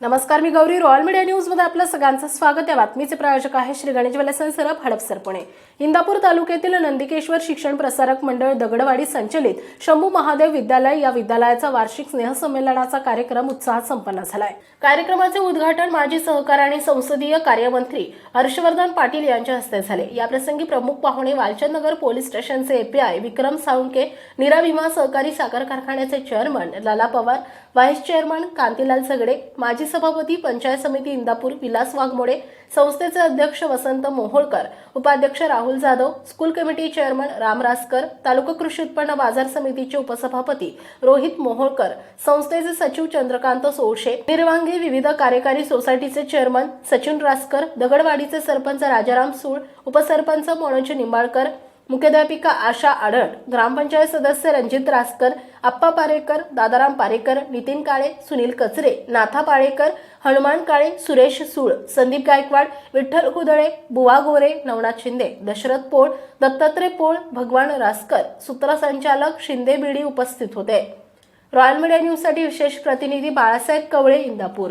नमस्कार मी Gauri. Royal media न्यूजमध्ये आपलं सगळ्यांचं स्वागत. या बातमीचे प्रायोजक आहे श्री गणेश वलसन सरप हडपसर पुणे इंदापूर तालुक्यातील नंदिकेश्वर शिक्षण प्रसारक मंडळ दगडवाडी संचलित शंभू महादेव विद्यालय या विद्यालयाचा वार्षिक स्नेहसंमेलनाचा कार्यक्रम उत्साहात संपन्न झालाय. कार्यक्रमाचे उद्घाटन माजी सहकार आणि संसदीय कार्यमंत्री हर्षवर्धन पाटील यांच्या हस्ते झाले. याप्रसंगी प्रमुख पाहुणे वालचंदनगर पोलीस स्टेशनचे एपीआय विक्रम साळुंके नीरा भीमा सहकारी साखर कारखान्याचे chairman Lala Pawar vice chairman Kantilal Sagade माजी सभापती पंचायत समिती इंदापूर विलास वाघमोडे संस्थेचे अध्यक्ष वसंत मोहोळकर उपाध्यक्ष Rahul Jadhav school committee chairman Ram Raskar taluka कृषी उत्पन्न बाजार समितीचे उपसभापती रोहित मोहोळकर संस्थेचे सचिव चंद्रकांत सोळशे निर्वांगी विविध कार्यकारी सोसायटीचे चेअरमन सचिन रासकर दगडवाडीचे सरपंच राजाराम सूळ उपसरपंच मनोज निंबाळकर मुख्याध्यापिका आशा आडट ग्रामपंचायत सदस्य रणजित रासकर आप्पा पारेकर दादाराम पारेकर नितीन काळे सुनील कचरे नाथा पाळेकर हनुमान काळे सुरेश सूळ संदीप गायकवाड विठ्ठल कुदळे बुवा गोरे नवनाथ शिंदे दशरथ पोळ दत्तात्रय पोळ भगवान रासकर सूत्रसंचालक शिंदे बिडी उपस्थित होते. रॉयल मीडिया न्यूजसाठी विशेष प्रतिनिधी बाळासाहेब कवळे इंदापूर.